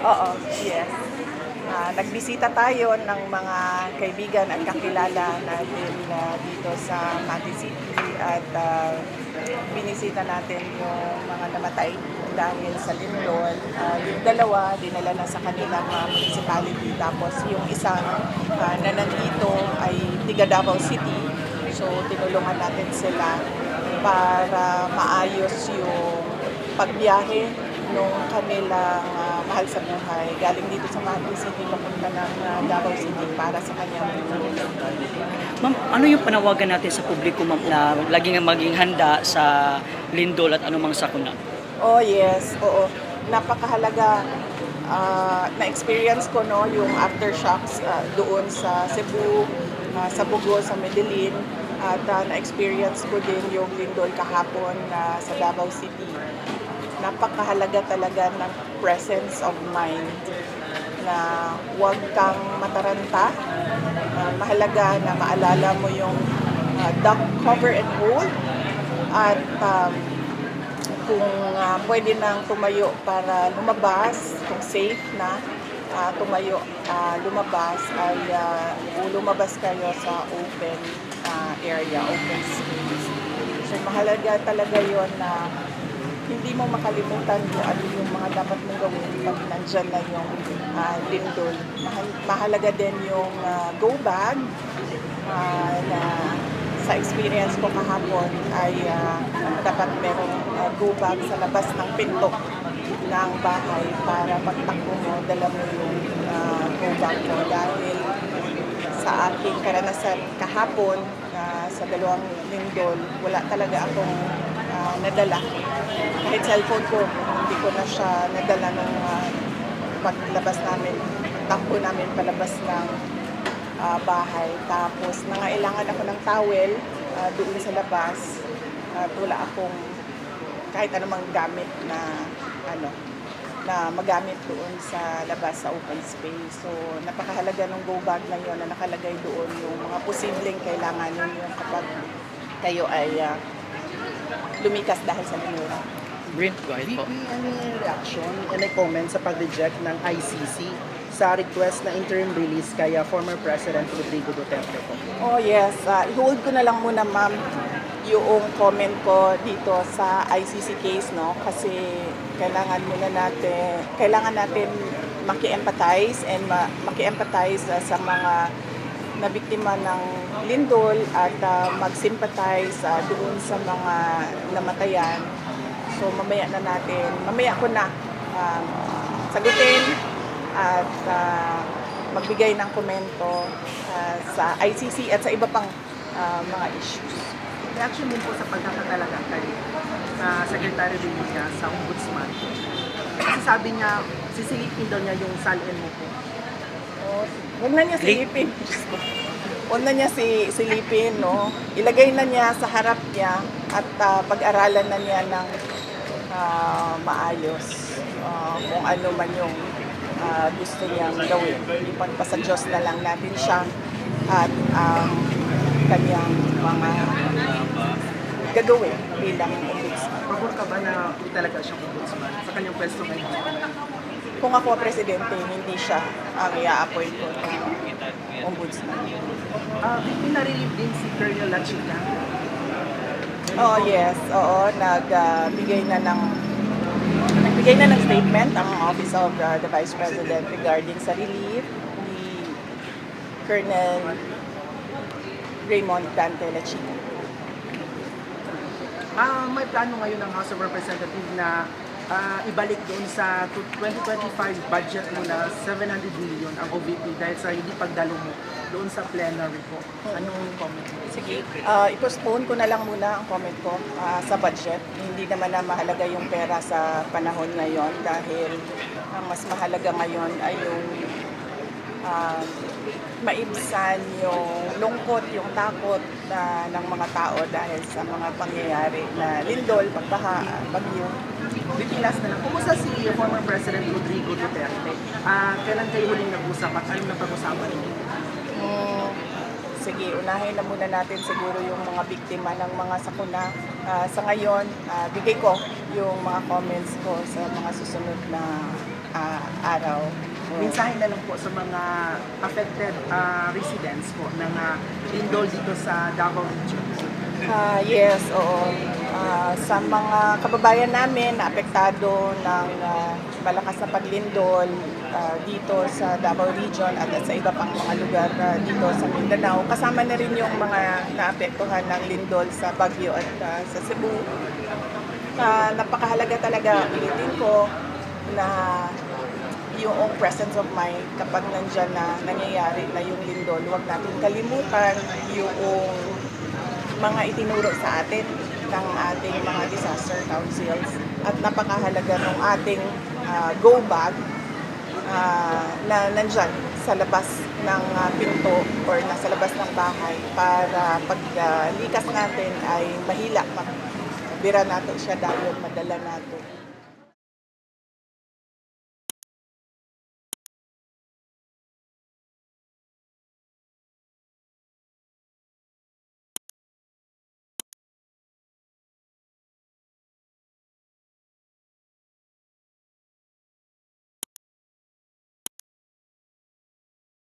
Oo, yes. Ah, nagbisita tayo ng mga kaibigan at kakilala natin ah, dito sa Mati City at ah, binisita natin yung mga namatay dahil sa lindol. Ah, yung dalawa, dinala na sa kanilang ah, municipality. Tapos yung isang ah, na nandito ay tiga Davao City. So tinulungan natin sila para maayos yung pagbiyahe nung kanilang ah, mahal sa buhay galing dito sa Mati City papunta ng ah, Davao City para sa kanyang Ma'am, ano yung panawagan natin sa publiko ma'am na laging maging handa sa lindol at anumang sakuna? Oh yes, oo. Napakahalaga ah, na-experience ko no yung aftershocks ah, doon sa Cebu, ah, sa Bugo, sa Medellin at ah, na-experience ko din yung lindol kahapon na sa Davao City. Napakahalaga talaga ng presence of mind na huwag kang mataranta. Ah, mahalaga na maalala mo yung ah, duck cover and hold at um, kung ah, pwede nang tumayo para lumabas, kung safe na ah, tumayo, ah, lumabas, ay ah, lumabas kayo sa open ah, area, open space. So mahalaga talaga yon na hindi mo makalimutan kung ano yung mga dapat mong gawin pag nandyan na yung ah, lindol. Mahal- mahalaga din yung ah, go bag ah, na sa experience ko kahapon ay ah, dapat merong ah, go bag sa labas ng pinto ng bahay para pagtakbo mo, dala mo yung ah, go bag mo dahil sa aking karanasan kahapon ah, sa dalawang lindol, wala talaga akong nadala. Kahit cellphone ko, hindi ko na siya nadala nung ah, paglabas namin, takbo namin palabas ng ah, bahay. Tapos nangailangan ako ng towel ah, doon sa labas. At wala akong kahit anumang gamit na ano na magamit doon sa labas sa open space. So, napakahalaga ng go bag na yun na nakalagay doon yung mga posibleng kailangan ninyo kapag kayo ay ah, lumikas dahil sa lindol. Brent, go ahead po. VP, ano yung reaction and comment sa pag-reject ng ICC sa request na interim release kaya former President Rodrigo Duterte po? Oh yes, uh, i-hold ko na lang muna ma'am yung comment ko dito sa ICC case no kasi kailangan muna natin kailangan natin maki-empathize and ma- maki-empathize uh, sa mga nabiktima ng lindol at uh, mag-sympathize uh, doon sa mga namatayan. So mamaya na natin, mamaya ko na um, sagutin at uh, magbigay ng komento uh, sa ICC at sa iba pang uh, mga issues. Reaction din po sa pagkakatalaga kay uh, Secretary Villa sa Ombudsman. Kasi sabi niya, sisilipin daw niya yung salin mo po. Oh, huwag na niya silipin. Huwag na niya si, silipin, no? Ilagay na niya sa harap niya at ah, pag-aralan na niya ng ah, maayos ah, kung ano man yung ah, gusto niyang gawin. Ipagpasa Diyos na lang natin siya at ang kanyang mga gagawin bilang ombudsman. Pabor ka ba na talaga siyang ombudsman sa kanyang pwesto ngayon? Kung ako presidente, hindi siya ang i-appoint ko na ombudsman. Uh, VP, na-relieve din si Colonel Lachica. Oh yes, oo, nagbigay na ng nagbigay na ng statement ang Office of uh, the Vice President regarding sa relief ni Colonel Raymond Dante Lachica. Ah, may plano ngayon ng House of Representatives na ah, ibalik doon sa 2025 budget mo na 700 million ang OVP dahil sa hindi pagdalo mo doon sa plenary po. Anong comment mo? Sige, uh, i-postpone ko na lang muna ang comment ko ah, sa budget. Hindi naman na mahalaga yung pera sa panahon ngayon dahil ang mas mahalaga ngayon ay yung ah, maibsan yung lungkot, yung takot na, ng mga tao dahil sa mga pangyayari na lindol, pagbaha, bagyo. Last na lang. Kumusta si former President Rodrigo Duterte? Ah, kailan kayo huling nag-usap at anong napag-usapan niyo? Mm, sige, unahin na muna natin siguro yung mga biktima ng mga sakuna. Ah, sa ngayon, ah, bigay ko yung mga comments ko sa mga susunod na ah, araw. Mensahe na lang po sa mga affected ah, residents po ng uh, lindol dito sa Davao Region. Ah, yes, oo. Ah, sa mga kababayan namin na apektado ng ah, malakas na paglindol ah, dito sa Davao Region at sa iba pang mga lugar ah, dito sa Mindanao, kasama na rin yung mga naapektuhan ng lindol sa Baguio at ah, sa Cebu. Ah, napakahalaga talaga, ulitin ko, na yung presence of mind kapag nandyan na nangyayari na yung lindol, huwag natin kalimutan yung mga itinuro sa atin ng ating mga disaster councils at napakahalaga ng ating ah, go bag ah, na nandyan sa labas ng ah, pinto or nasa labas ng bahay para pag ah, likas natin ay mahila, bira natin siya dahil madala natin.